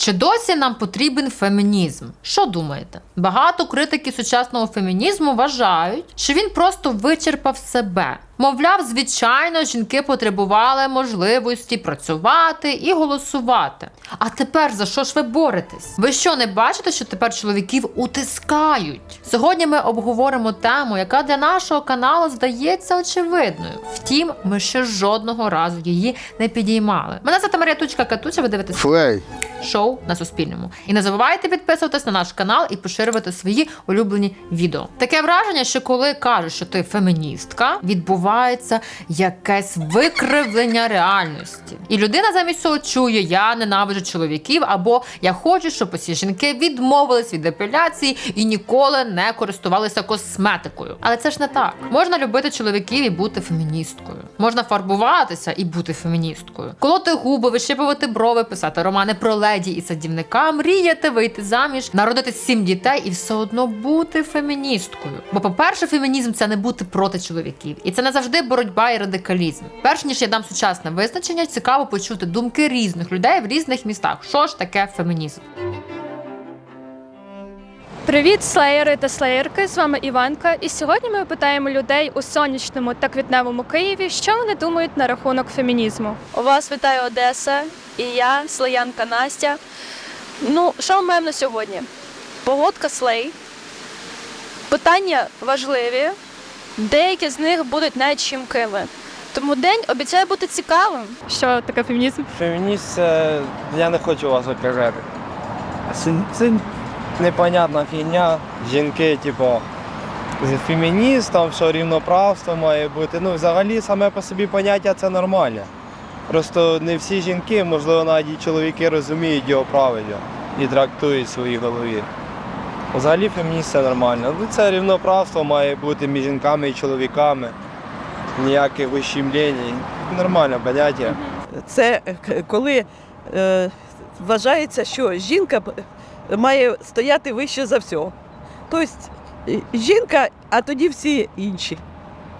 Чи досі нам потрібен фемінізм? Що думаєте? Багато критики сучасного фемінізму вважають, що він просто вичерпав себе. Мовляв, звичайно, жінки потребували можливості працювати і голосувати. А тепер за що ж ви боретесь? Ви що не бачите, що тепер чоловіків утискають? Сьогодні ми обговоримо тему, яка для нашого каналу здається очевидною. Втім, ми ще жодного разу її не підіймали. Мене звати Марія Тучка Катуча. Ви дивитесь Флей. шоу на Суспільному. І не забувайте підписуватись на наш канал і поширювати свої улюблені відео. Таке враження, що коли кажеш, що ти феміністка, відбувається якесь викривлення реальності. І людина замість цього чує: я ненавиджу чоловіків, або я хочу, щоб усі жінки відмовились від депіляції і ніколи не користувалися косметикою. Але це ж не так. Можна любити чоловіків і бути феміністкою. Можна фарбуватися і бути феміністкою. Колоти губи, вищипувати брови, писати романи про леді і садівника, мріяти вийти заміж, народити сім дітей і все одно бути феміністкою. Бо, по-перше, фемінізм це не бути проти чоловіків, і це не завжди боротьба і радикалізм. Перш ніж я дам сучасне визначення, цікаво почути думки різних людей в різних містах. Що ж таке фемінізм? Привіт, слеєри та слеєрки! З вами Іванка. І сьогодні ми питаємо людей у сонячному та квітневому Києві, що вони думають на рахунок фемінізму. У вас вітає Одеса і я, Слоянка Настя. Ну, що ми маємо на сьогодні? Погодка слей. Питання важливі. Деякі з них будуть навіть щемкими. Тому день обіцяє бути цікавим. Що таке фемінізм? Фемініст це я не хочу вас окружати. Це, це непонятна фігня. Жінки, типу, з феміністом, що рівноправство має бути. Ну, взагалі, саме по собі поняття це нормальне. Просто не всі жінки, можливо, навіть і чоловіки розуміють його правильно і трактують в своїй голові. Взагалі фемініст нормально. Ну, це рівноправство має бути між жінками і чоловіками. Ніяких ущемлень. Нормальне поняття. Це коли е, вважається, що жінка має стояти вище за всього. Тобто жінка, а тоді всі інші.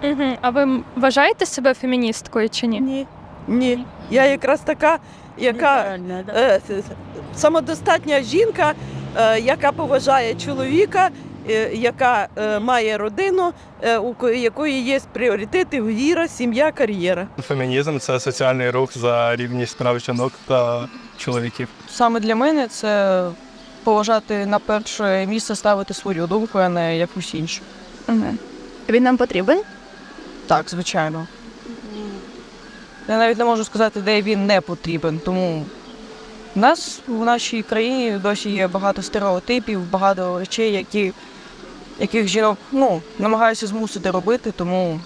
Угу. А ви вважаєте себе феміністкою чи ні? Ні. Ні. Я якраз така, яка е, самодостатня жінка, яка поважає чоловіка, е, яка е, має родину, е, у якої є пріоритети віра, сім'я, кар'єра. Фемінізм це соціальний рух за рівність прав жінок та чоловіків. Саме для мене це поважати на перше місце ставити свою думку, а не якусь іншу. Угу. Він нам потрібен? Так, звичайно. Я навіть не можу сказати, де він не потрібен, тому в нас в нашій країні досі є багато стереотипів, багато речей, які, яких жінок ну, намагаються змусити робити, тому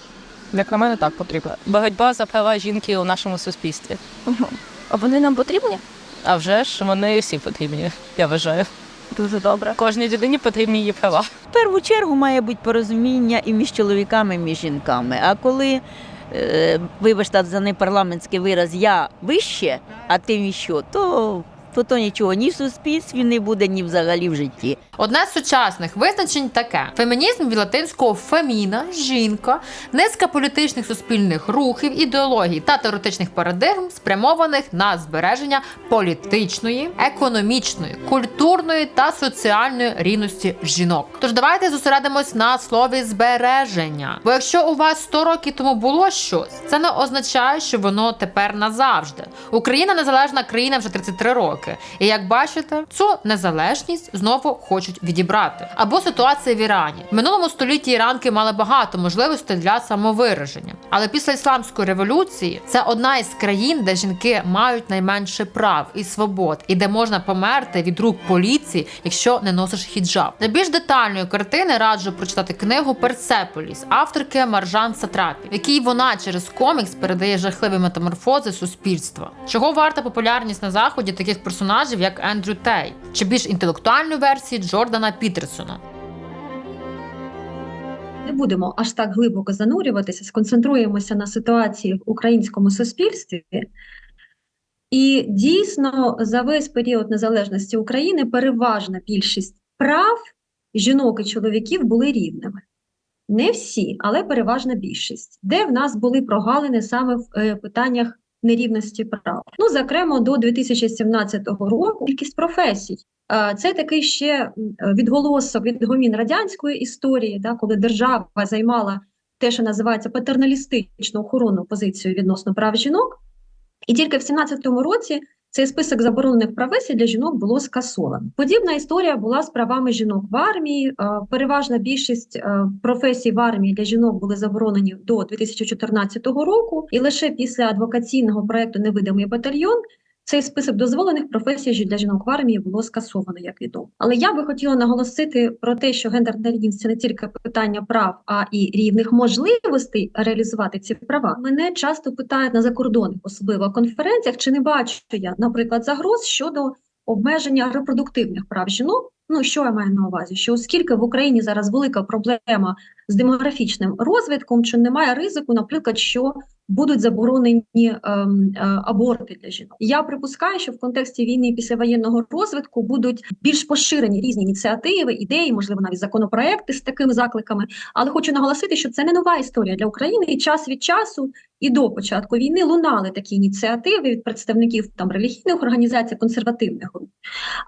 як на мене так потрібно. боротьба за права жінки у нашому суспільстві. А вони нам потрібні? А вже ж вони всі потрібні, я вважаю. Дуже добре. Кожній людині потрібні її права. В першу чергу має бути порозуміння і між чоловіками, і між жінками. А коли, вибачте за непарламентський вираз, я вище, а ти ніщо, то, то, то нічого ні в суспільстві не буде, ні взагалі в житті. Одне з сучасних визначень таке: фемінізм від латинського феміна, жінка, низка політичних суспільних рухів, ідеологій та теоретичних парадигм, спрямованих на збереження політичної, економічної, культурної та соціальної рівності жінок. Тож давайте зосередимось на слові збереження. Бо якщо у вас 100 років тому було щось, це не означає, що воно тепер назавжди. Україна незалежна країна вже 33 роки. І як бачите, цю незалежність знову хочуть відібрати. Або ситуація в Ірані. В минулому столітті іранки мали багато можливостей для самовираження. Але після ісламської революції це одна із країн, де жінки мають найменше прав і свобод, і де можна померти від рук поліції, якщо не носиш хіджаб. Для більш детальної картини раджу прочитати книгу Персеполіс авторки Маржан Сатрапі, в якій вона через комікс передає жахливі метаморфози суспільства. Чого варта популярність на заході таких персонажів, як Ендрю Тей, чи більш інтелектуальної версії Джордана Пітерсона. не будемо аж так глибоко занурюватися, сконцентруємося на ситуації в українському суспільстві. І дійсно за весь період незалежності України переважна більшість прав жінок і чоловіків були рівними. Не всі, але переважна більшість, де в нас були прогалини саме в е, питаннях нерівності прав. Ну, зокрема, до 2017 року кількість професій. Це такий ще відголосок відголосок, відгомін радянської історії, да, коли держава займала те, що називається патерналістичну охоронну позицію відносно прав жінок. І тільки в 17-му році цей список заборонених професій для жінок було скасовано. Подібна історія була з правами жінок в армії. Е, Переважна більшість е, професій в армії для жінок були заборонені до 2014 року, і лише після адвокаційного проекту Невидимий батальйон цей список дозволених професій для жінок в армії було скасовано, як відомо. Але я би хотіла наголосити про те, що гендерна рівність не тільки питання прав, а і рівних можливостей реалізувати ці права. Мене часто питають на закордонних, особливо конференціях, чи не бачу я, наприклад, загроз щодо обмеження репродуктивних прав жінок. Ну, що я маю на увазі? Що оскільки в Україні зараз велика проблема з демографічним розвитком, чи немає ризику, наприклад, що будуть заборонені ем, е, аборти для жінок. Я припускаю, що в контексті війни і післявоєнного розвитку будуть більш поширені різні ініціативи, ідеї, можливо, навіть законопроекти з такими закликами. Але хочу наголосити, що це не нова історія для України, і час від часу і до початку війни лунали такі ініціативи від представників там релігійних організацій, консервативних груп.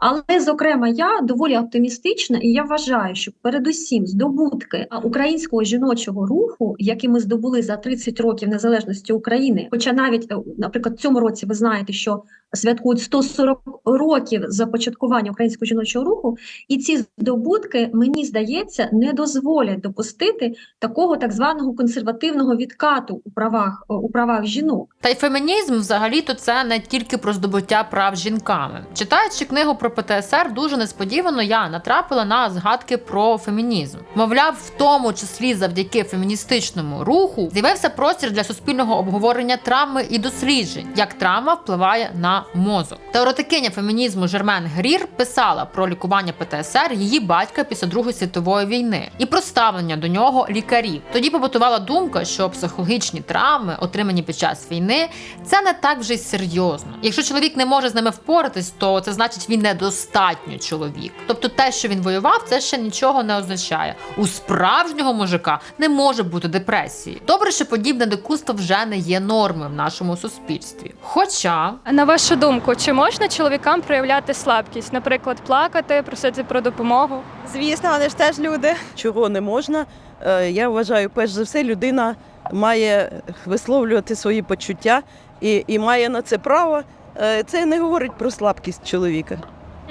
Але, зокрема, я доволі оптимістична, і я вважаю, що передусім здобутки а, українського жіночого руху, який ми здобули за 30 років незалежності України, хоча навіть, е, наприклад, в цьому році ви знаєте, що святкують 140 років започаткування українського жіночого руху, і ці здобутки, мені здається, не дозволять допустити такого так званого консервативного відкату у правах у правах жінок. Та й фемінізм взагалі то це не тільки про здобуття прав жінками. Читаючи книгу про ПТСР, дуже несподівано я натрапила на згадки про фемінізм. Мовляв, в тому числі завдяки феміністичному руху з'явився простір для суспільного обговорення травми і досліджень, як травма впливає на мозок. Теоретикиня фемінізму Жермен Грір писала про лікування ПТСР її батька після Другої світової війни і про ставлення до нього лікарів. Тоді побутувала думка, що психологічні травми, отримані під час війни, це не так вже й серйозно. Якщо чоловік не може з ними впоратись, то це значить він недостатньо чоловік. Тобто те, що він воював, це ще нічого не означає. У справжнього мужика не може бути депресії. Добре, що подібне дикунство вже не є нормою в нашому суспільстві. Хоча На вашу думку, чи можна чоловікам проявляти слабкість, наприклад, плакати, просити про допомогу? Звісно, вони ж теж люди. Чого не можна? Е, Я вважаю, перш за все, людина має висловлювати свої почуття і, і має на це право. Е, Це не говорить про слабкість чоловіка.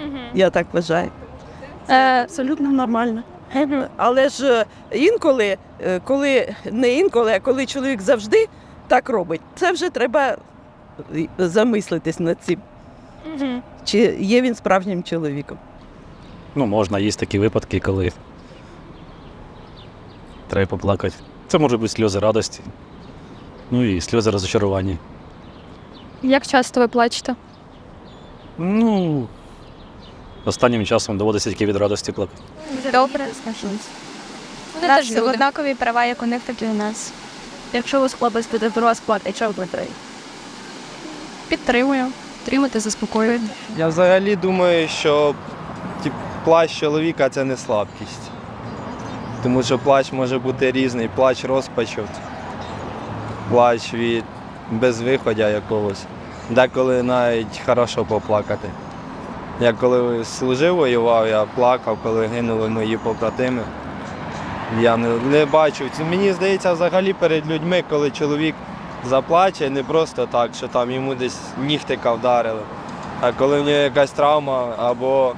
Угу. Я так вважаю. Це Е, абсолютно нормально. Але ж інколи, коли не інколи, а коли чоловік завжди так робить, це вже треба замислитись над цим, угу. чи є він справжнім чоловіком. Ну, можна, є такі випадки, коли треба поплакати. Це можуть бути сльози радості, ну і сльози розчарування. Як часто ви плачете? Ну, останнім часом доводиться тільки від радості плакати. Добре, скажуть. У нас однакові права, як у них, так і у нас. Якщо ви хлопець піде в розклад, і що ви Підтримую. Підтримати, заспокоює. Я взагалі думаю, що ті, плач чоловіка це не слабкість. Тому що плач може бути різний. Плач розпачу, плач від безвиходя якогось. Деколи навіть хорошо поплакати. Я коли служив, воював, я плакав, коли гинули мої побратими. Я не, не бачив. Мені здається, взагалі перед людьми, коли чоловік заплаче, не просто так, що там йому десь нігтика вдарили. А коли в нього якась травма або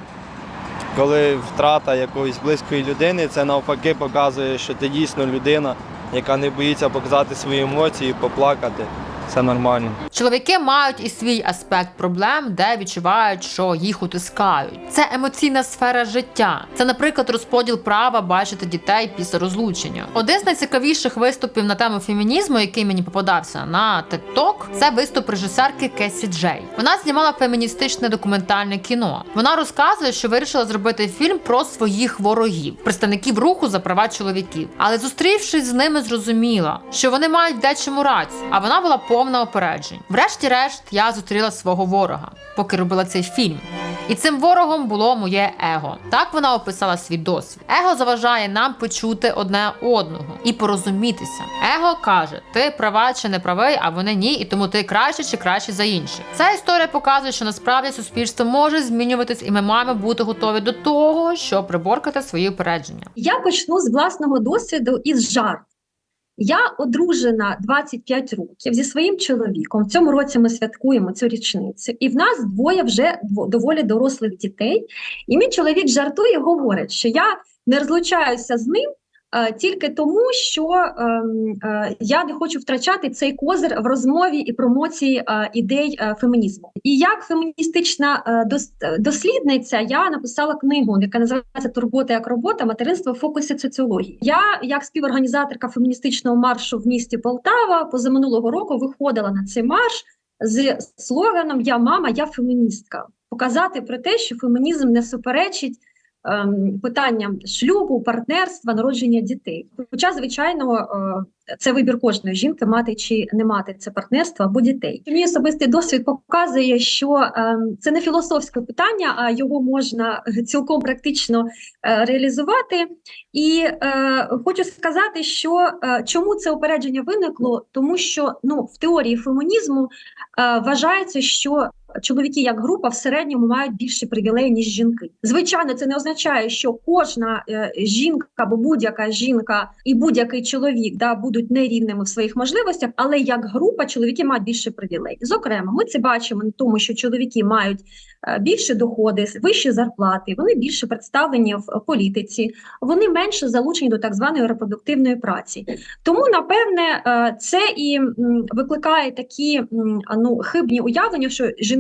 коли втрата якоїсь близької людини, це навпаки показує, що ти дійсно людина, яка не боїться показати свої емоції, поплакати. Це нормально. Чоловіки мають і свій аспект проблем, де відчувають, що їх утискають. Це емоційна сфера життя. Це, наприклад, розподіл права бачити дітей після розлучення. Один з найцікавіших виступів на тему фемінізму, який мені попадався на Talk, це виступ режисерки Кесі Джей. Вона знімала феміністичне документальне кіно. Вона розказує, що вирішила зробити фільм про своїх ворогів, представників руху за права чоловіків. Але зустрівшись з ними, зрозуміла, що вони мають в дечому рацію, а вона була повна опереджень. Врешті-решт, я зустріла свого ворога, поки робила цей фільм. І цим ворогом було моє его. Так вона описала свій досвід. Его заважає нам почути одне одного і порозумітися. Его каже: ти права чи не правий, а вони ні, і тому ти краще чи краще за інших. Ця історія показує, що насправді суспільство може змінюватись, і ми маємо бути готові до того, щоб приборкати свої упередження. Я почну з власного досвіду із жарту. Я одружена 25 років зі своїм чоловіком. В цьому році ми святкуємо цю річницю, і в нас двоє вже доволі дорослих дітей. І мій чоловік жартує, говорить, що я не розлучаюся з ним. Е, Тільки тому, що ем, е, я не хочу втрачати цей козир в розмові і промоції е, ідей фемінізму. І як феміністична дослідниця, я написала книгу, яка називається Турбота як робота, материнство в фокусі соціології. Я, як співорганізаторка феміністичного маршу в місті Полтава, позаминулого року виходила на цей марш з слоганом Я мама, я феміністка. Показати про те, що фемінізм не суперечить питанням шлюбу, партнерства, народження дітей. Хоча, звичайно, е, це вибір кожної жінки мати чи не мати це партнерство або дітей. Мій особистий досвід показує, що ем, це не філософське питання, а його можна цілком практично е, реалізувати. І е, хочу сказати, що чому це упередження виникло, тому що ну в теорії фемінізму вважається, що чоловіки як група в середньому мають більше привілеїв, ніж жінки. Звичайно, це не означає, що кожна е, жінка або будь-яка жінка і будь-який чоловік да будуть нерівними в своїх можливостях, але як група чоловіки мають більше привілеїв. Зокрема, ми це бачимо на тому, що чоловіки мають е, більше доходи, вищі зарплати, вони більше представлені в е, політиці, вони менше залучені до так званої репродуктивної праці. Тому, напевне, це і викликає такі ну, хибні уявлення, що жінки,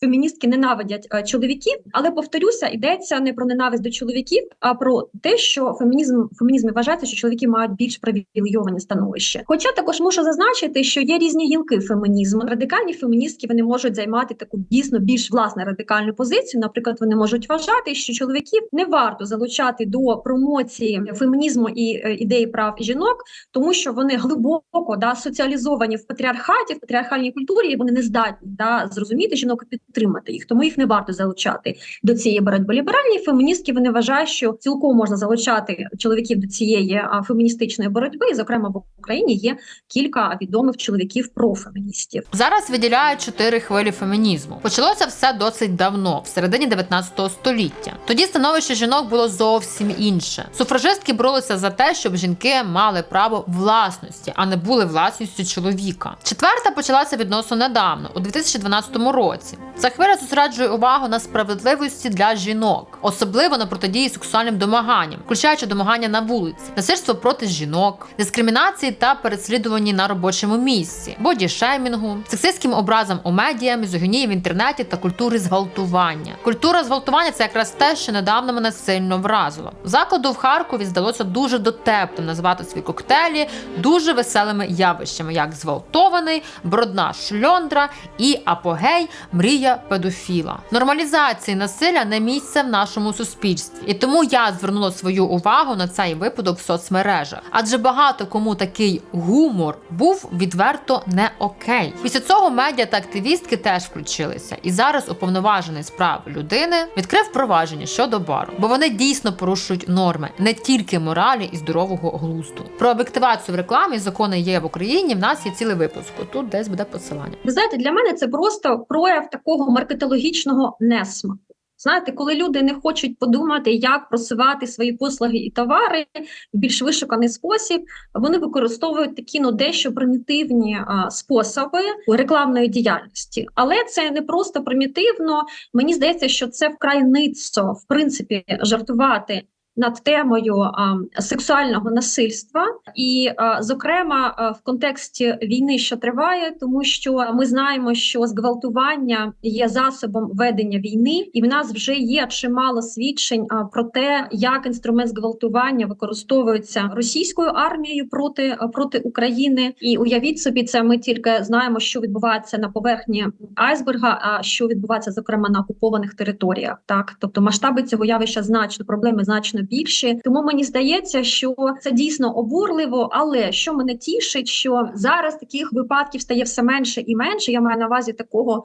феміністки ненавидять е, чоловіків, але повторюся, йдеться не про ненависть до чоловіків, а про те, що фемінізм фемінізм вважається, що чоловіки мають більш привілейовані становище. Хоча також мушу зазначити, що є різні гілки фемінізму. Радикальні феміністки вони можуть займати таку дійсно більш власне радикальну позицію. Наприклад, вони можуть вважати, що чоловіків не варто залучати до промоції фемінізму і е, ідеї прав жінок, тому що вони глибоко да соціалізовані в патріархаті, в патріархальній культурі, і вони не здатні да зрозуміти жінок і підтримати їх. Тому їх не варто залучати до цієї боротьби. Ліберальні феміністки вони вважають, що цілком можна залучати чоловіків до цієї феміністичної боротьби. І, зокрема, в Україні є кілька відомих чоловіків профеміністів. Зараз виділяють чотири хвилі фемінізму. Почалося все досить давно, в середині 19 століття. Тоді становище жінок було зовсім інше. Суфражистки боролися за те, щоб жінки мали право власності, а не були власністю чоловіка. Четверта почалася відносно недавно, у 2012 році. Хвиля зосереджує увагу на справедливості для жінок, особливо на протидії сексуальним домаганням, включаючи домагання на вулиці, насильство проти жінок, дискримінації та переслідуванні на робочому місці, бодішеймінгу, сексистським образом у медіа, мізогінії в інтернеті та культури зґвалтування. Культура зґвалтування це якраз те, що недавно мене сильно вразило. Закладу в Харкові здалося дуже дотепним назвати свої коктейлі дуже веселими явищами, як зґвалтований, брудна шльондра і апогей мрія педофіла. Нормалізації насилля не місце в нашому суспільстві, і тому я звернула свою увагу на цей випадок в соцмережах, адже багато кому такий гумор був відверто не окей. Після цього медіа та активістки теж включилися, і зараз уповноважений з прав людини відкрив провадження щодо бару, бо вони дійсно порушують норми не тільки моралі і здорового глузду. Про об'єктивацію в рекламі закони є в Україні. В нас є цілий випуск. Тут десь буде посилання. Ви знаєте, для мене це просто прояв такого маркетологічного несмаку. Знаєте, коли люди не хочуть подумати, як просувати свої послуги і товари в більш вишуканий спосіб, вони використовують такі ну дещо примітивні а, способи рекламної діяльності. Але це не просто примітивно. Мені здається, що це вкрай ницо, в принципі, жартувати над темою сексуального насильства, і, зокрема, в контексті війни, що триває, тому що ми знаємо, що зґвалтування є засобом ведення війни, і в нас вже є чимало свідчень про те, як інструмент зґвалтування використовується російською армією проти проти України. І уявіть собі, це ми тільки знаємо, що відбувається на поверхні айсберга, а що відбувається зокрема на окупованих територіях. Так, тобто масштаби цього явища значно проблеми значно більші. Тому мені здається, що це дійсно обурливо. Але що мене тішить, що зараз таких випадків стає все менше і менше. Я маю на увазі такого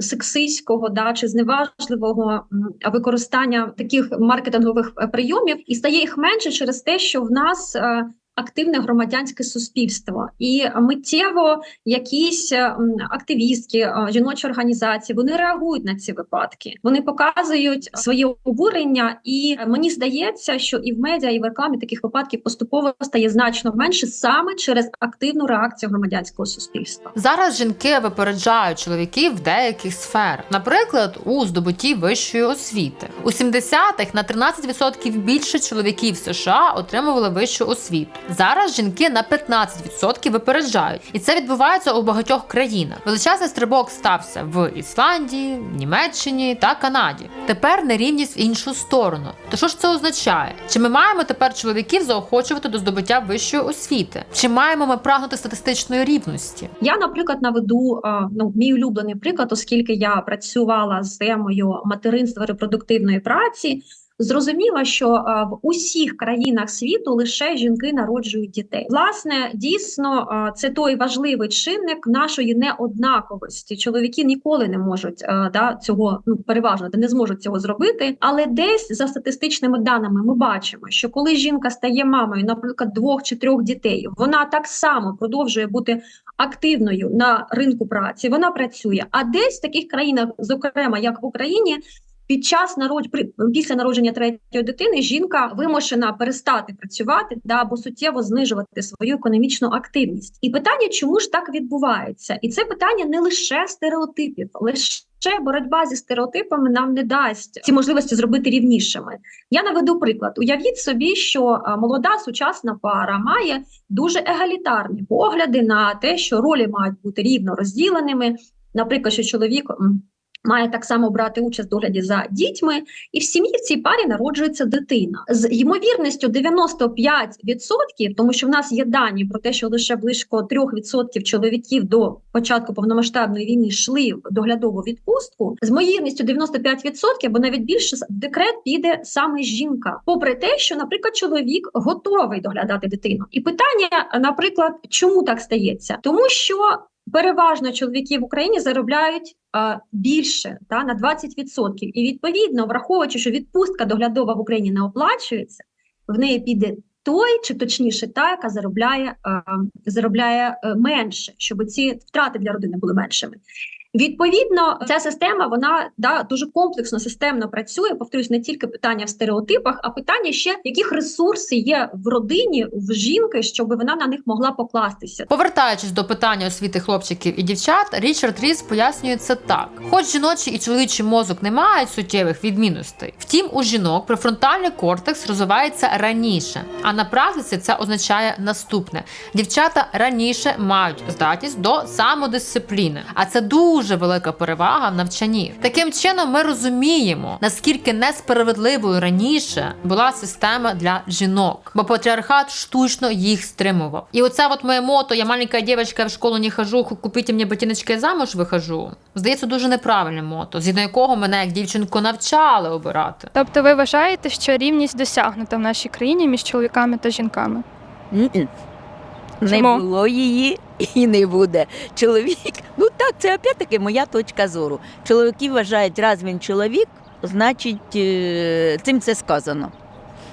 сексистського да, чи зневажливого використання таких маркетингових е, прийомів, і стає їх менше через те, що в нас е, активне громадянське суспільство, і миттєво якісь е, активістки, е, жіночі організації вони реагують на ці випадки. Вони показують своє обурення, і е, мені здається, що і в медіа, і в рекламі таких випадків поступово стає значно менше саме через активну реакцію громадянського суспільства. Зараз жінки випереджають чоловіків в деяких сферах, наприклад, у здобутті вищої освіти. У 70-х на 13% більше чоловіків США отримували вищу освіту. Зараз жінки на 15% випереджають, і це відбувається у багатьох країнах. Величезний стрибок стався в Ісландії, Німеччині та Канаді. Тепер нерівність в іншу сторону. То що ж це означає? Чи ми маємо тепер чоловіків заохочувати до здобуття вищої освіти? Чи маємо ми прагнути статистичної рівності? Я, наприклад, наведу ну мій улюблений приклад, оскільки я працювала з темою материнства репродуктивної праці. Зрозуміла, що в усіх країнах світу лише жінки народжують дітей. Власне, дійсно, це той важливий чинник нашої неоднаковості. Чоловіки ніколи не можуть да, цього ну переважно не зможуть цього зробити. Але десь за статистичними даними ми бачимо, що коли жінка стає мамою, наприклад, двох чи трьох дітей, вона так само продовжує бути активною на ринку праці. Вона працює. А десь в таких країнах, зокрема як в Україні, під час народ... при- після народження третьої дитини жінка вимушена перестати працювати да, або суттєво знижувати свою економічну активність. І питання, чому ж так відбувається? І це питання не лише стереотипів, лише боротьба зі стереотипами нам не дасть ці можливості зробити рівнішими. Я наведу приклад. Уявіть собі, що молода сучасна пара має дуже егалітарні погляди на те, що ролі мають бути рівно розділеними. Наприклад, що чоловік має так само брати участь в догляді за дітьми, і в сім'ї в цій парі народжується дитина з ймовірністю 95%, тому що в нас є дані про те, що лише близько 3% чоловіків до початку повномасштабної війни йшли в доглядову відпустку. З ймовірністю 95% або навіть більше в декрет піде саме жінка, попри те, що, наприклад, чоловік готовий доглядати дитину. І питання, наприклад, чому так стається? Тому що переважно чоловіки в Україні заробляють е, більше та на 20%. І відповідно, враховуючи, що відпустка доглядова в Україні не оплачується, в неї піде той, чи точніше, та, яка заробляє, е, заробляє менше, щоб ці втрати для родини були меншими. Відповідно, ця система вона да дуже комплексно системно працює. Повторюсь, не тільки питання в стереотипах, а питання ще яких ресурси є в родині в жінки, щоб вона на них могла покластися. Повертаючись до питання освіти хлопчиків і дівчат, Річард Ріс пояснює це так: хоч жіночий і чоловічий мозок не мають суттєвих відмінностей, втім у жінок префронтальний кортекс розвивається раніше. А на практиці це означає наступне: дівчата раніше мають здатність до самодисципліни, а це дуже велика перевага в навчанні. Таким чином, ми розуміємо, наскільки несправедливою раніше була система для жінок, бо патріархат штучно їх стримував. І оце от моє мото, я маленька дівчинка, в школу не хожу, купіть мені ботиночки, замуж вихожу. Здається, дуже неправильне мото, згідно якого мене як дівчинку навчали обирати. Тобто ви вважаєте, що рівність досягнута в нашій країні між чоловіками та жінками? Ні. Не Чому? було її і не буде. Чоловік, ну так, це опять-таки моя точка зору. Чоловіки вважають, раз він чоловік, значить е, цим це сказано.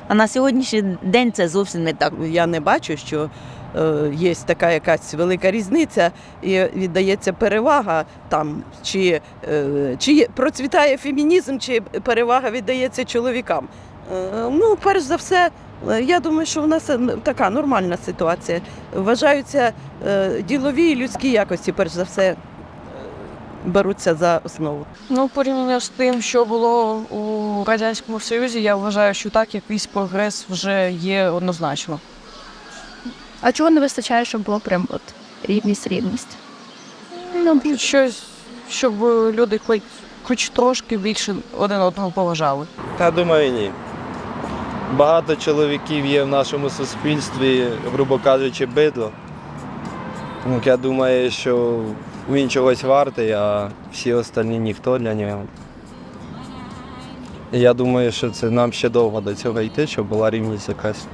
А на сьогоднішній день це зовсім не так. Я не бачу, що е, є така якась велика різниця і віддається перевага там, чи, е, чи процвітає фемінізм, чи перевага віддається чоловікам. Ну, перш за все, я думаю, що в нас е, така нормальна ситуація. Вважаються е, ділові і людські якості, перш за все, е, беруться за основу. Ну, порівняно з тим, що було у Радянському Союзі, я вважаю, що так якийсь прогрес вже є однозначно. А чого не вистачає, щоб було прям от рівність, рівність? Ну, щось, щоб люди хоч, хоч трошки більше один одного поважали. Я думаю, ні. Багато чоловіків є в нашому суспільстві, грубо кажучи, бидло. Я думаю, що він чогось вартий, а всі остальні ніхто для нього. Я думаю, що це нам ще довго до цього йти, щоб була рівність якась.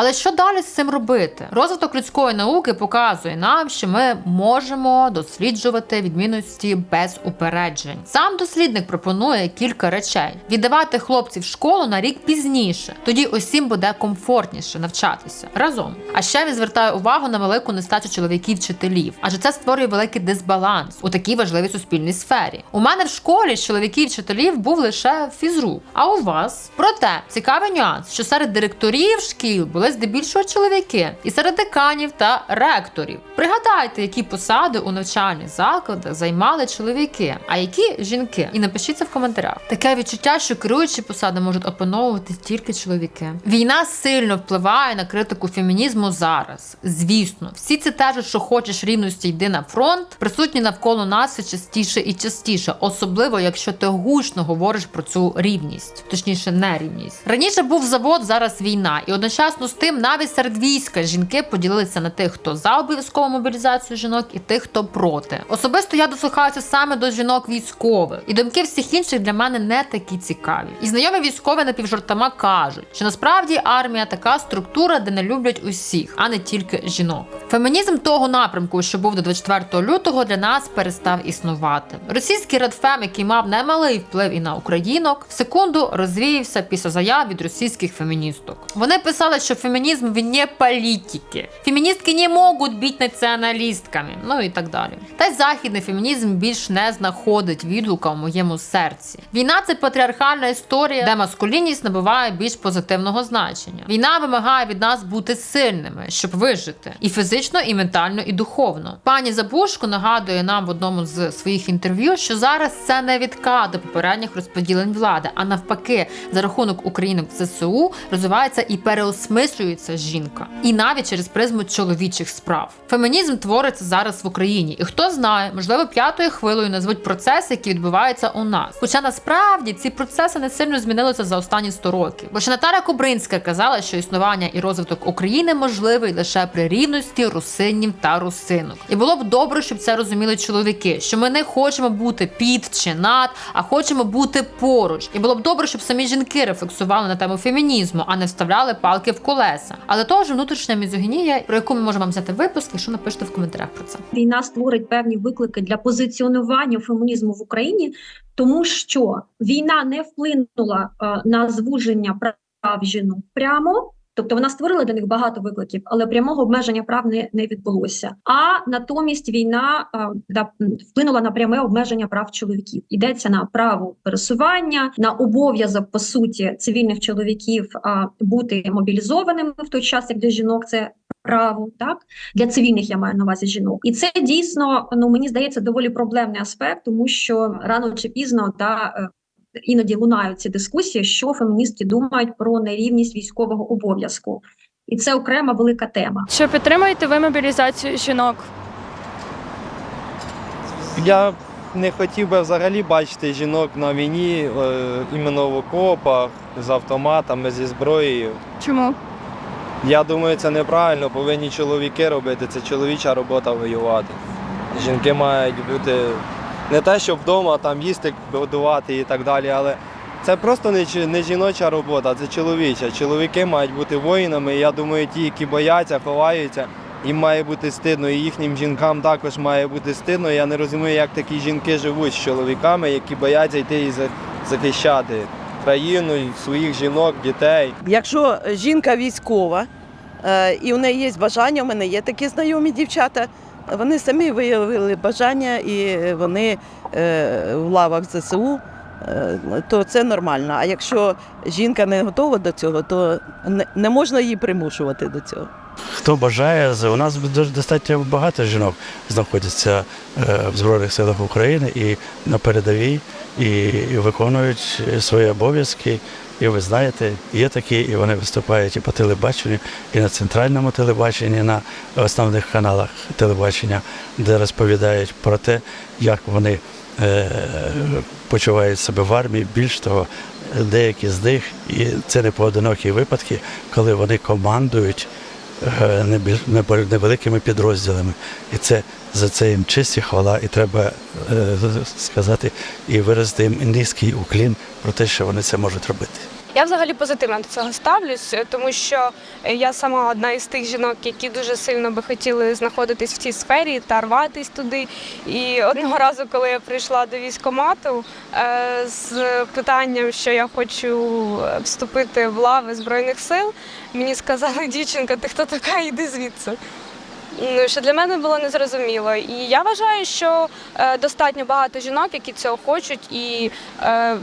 Але що далі з цим робити? Розвиток людської науки показує нам, що ми можемо досліджувати відмінності без упереджень. Сам дослідник пропонує кілька речей: віддавати хлопців в школу на рік пізніше. Тоді усім буде комфортніше навчатися разом. А ще він звертає увагу на велику нестачу чоловіків-вчителів, адже це створює великий дисбаланс у такій важливій суспільній сфері. У мене в школі з чоловіків-вчителів був лише фізрук. А у вас? Проте цікавий нюанс, що серед директорів шкіл були здебільшого чоловіки, і серед деканів та ректорів. Пригадайте, які посади у навчальних закладах займали чоловіки, а які жінки. І напишіть це в коментарях. Таке відчуття, що керуючі посади можуть опановувати тільки чоловіки. Війна сильно впливає на критику фемінізму зараз. Звісно, всі ці тежі, що хочеш рівності, йди на фронт, присутні навколо нас частіше і частіше, особливо якщо ти гучно говориш про цю рівність, точніше, нерівність. Раніше був завод, зараз війна, і одночасно тим навіть серед війська жінки поділилися на тих, хто за обов'язкову мобілізацію жінок, і тих, хто проти. Особисто я дослухаюся саме до жінок військових, і думки всіх інших для мене не такі цікаві. І знайомі військові напівжартома кажуть, що насправді армія така структура, де не люблять усіх, а не тільки жінок. Фемінізм того напрямку, що був до 24 лютого, для нас перестав існувати. Російський Радфем, який мав немалий вплив і на українок, в секунду розвіявся після заяв від російських феміністок. Вони писали, що фемінізм вне політики. Феміністки не можуть бути націоналістками, ну і так далі. Та й західний фемінізм більш не знаходить відгука в моєму серці. Війна це патріархальна історія, де маскулінність набуває більш позитивного значення. Війна вимагає від нас бути сильними, щоб вижити, і фізично, і ментально, і духовно. Пані Забушко нагадує нам в одному з своїх інтерв'ю, що зараз це не відкат до попередніх розподілень влади, а навпаки, за рахунок українок ЗСУ розвивається і переосмислюється жінка, і навіть через призму чоловічих справ. Фемінізм твориться зараз в Україні, і хто знає, можливо, п'ятою хвилею назвуть процеси, які відбуваються у нас. Хоча насправді ці процеси не сильно змінилися за останні 100 років. Бо ще Наталя Кубринська казала, що існування і розвиток України можливий лише при рівності русинів та русинок. І було б добре, щоб це розуміли чоловіки, що ми не хочемо бути під чи над, а хочемо бути поруч. І було б добре, щоб самі жінки рефлексували на тему фемінізму, а не вставляли палки в колеса. Але теж внутрішня мізогінія, про яку ми можемо вам взяти випуск, якщо напишете в коментарях про це. Війна створить певні виклики для позиціонування фемінізму в Україні, тому що війна не вплинула е, на звуження прав жінок прямо. Тобто вона створила для них багато викликів, але прямого обмеження прав не, не відбулося. А натомість війна да, вплинула на пряме обмеження прав чоловіків. Йдеться на право пересування, на обов'язок по суті цивільних чоловіків а, бути мобілізованими в той час, як для жінок це право, так для цивільних я маю на увазі жінок, і це дійсно ну мені здається доволі проблемний аспект, тому що рано чи пізно та е, іноді лунають ці дискусії, що феміністки думають про нерівність військового обов'язку, і це окрема велика тема. Чи підтримуєте ви мобілізацію жінок? Я не хотів би взагалі бачити жінок на війні, е, іменно в окопах, з автоматами, зі зброєю. Чому? Я думаю, це неправильно, повинні чоловіки робити, це чоловіча робота воювати. Жінки мають бути не те, що вдома там їсти, годувати і так далі, але це просто не, не жіноча робота, це чоловіча. Чоловіки мають бути воїнами. і Я думаю, ті, які бояться, ховаються, їм має бути стидно, і їхнім жінкам також має бути стидно. Я не розумію, як такі жінки живуть з чоловіками, які бояться йти і захищати країну, своїх жінок, дітей. Якщо жінка військова е, і у неї є бажання, у мене є такі знайомі дівчата, вони самі виявили бажання і вони е, в лавах ЗСУ, е, то це нормально. А якщо жінка не готова до цього, то не, можна її примушувати до цього. Хто бажає, у нас достатньо багато жінок знаходяться е, в Збройних силах України і на передовій, і виконують свої обов'язки. І ви знаєте, є такі, і вони виступають і по телебаченню, і на центральному телебаченні, на основних каналах телебачення, де розповідають про те, як вони е, почувають себе в армії. Більш того, деякі з них, і це не поодинокі випадки, коли вони командують е, невеликими підрозділами. І це за це їм чисті хвала, і треба е, сказати і виразити їм низький уклін про те, що вони це можуть робити. Я взагалі позитивно до цього ставлюсь, тому що я сама одна із тих жінок, які дуже сильно би хотіли знаходитись в цій сфері та рватись туди. І одного разу, коли я прийшла до військкомату е, з питанням, що я хочу вступити в лави Збройних сил, мені сказали, дівчинка, ти хто така, йди звідси. Що для мене було незрозуміло. І я вважаю, що е, достатньо багато жінок, які цього хочуть, і е,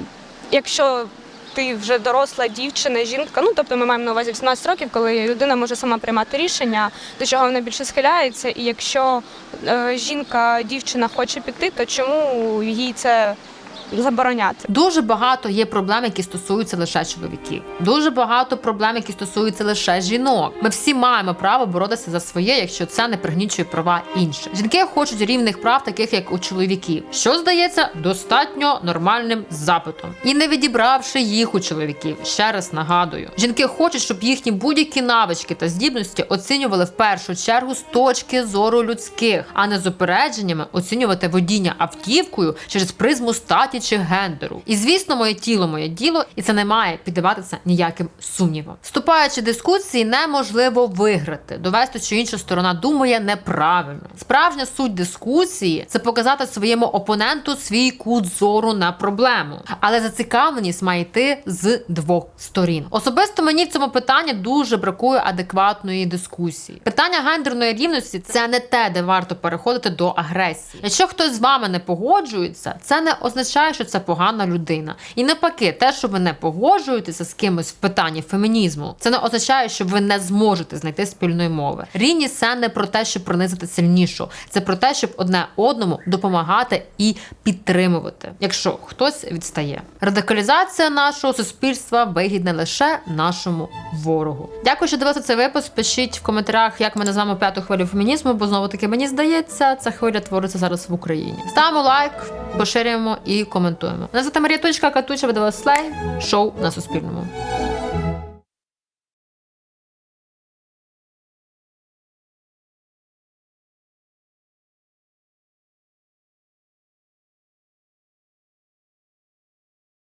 якщо ти вже доросла дівчина, жінка, ну тобто ми маємо на увазі 18 років, коли людина може сама приймати рішення, до чого вона більше схиляється, і якщо е, жінка, дівчина хоче піти, то чому їй це забороняти? Дуже багато є проблем, які стосуються лише чоловіків. Дуже багато проблем, які стосуються лише жінок. Ми всі маємо право боротися за своє, якщо це не пригнічує права інших. Жінки хочуть рівних прав, таких як у чоловіків, що здається достатньо нормальним запитом. І не відібравши їх у чоловіків, ще раз нагадую, жінки хочуть, щоб їхні будь-які навички та здібності оцінювали в першу чергу з точки зору людських, а не з упередженнями оцінювати водіння автівкою через призму статі чи гендеру. І звісно, моє тіло, моє діло, і це не має піддаватися ніяким сумнівам. Вступаючи дискусії, неможливо виграти, довести, що інша сторона думає неправильно. Справжня суть дискусії це показати своєму опоненту свій кут зору на проблему. Але зацікавленість має йти з двох сторін. Особисто мені в цьому питанні дуже бракує адекватної дискусії. Питання гендерної рівності це не те, де варто переходити до агресії. Якщо хтось з вами не погоджується, це не означає, що це погана людина. І навпаки, те, що ви не погоджуєтеся з кимось в питанні фемінізму, це не означає, що ви не зможете знайти спільної мови. Рівність це не про те, щоб пронизити сильнішу, це про те, щоб одне одному допомагати і підтримувати, якщо хтось відстає. Радикалізація нашого суспільства вигідна лише нашому ворогу. Дякую, що дивилися цей випуск. Пишіть в коментарях, як ми називаємо п'яту хвилю фемінізму, бо знову таки мені здається, ця хвиля твориться зараз в Україні. Ставимо лайк, поширюємо і коментуємо. Мене звати Марія Точка Катуча, ви дивилися Слей, шоу на Суспільному.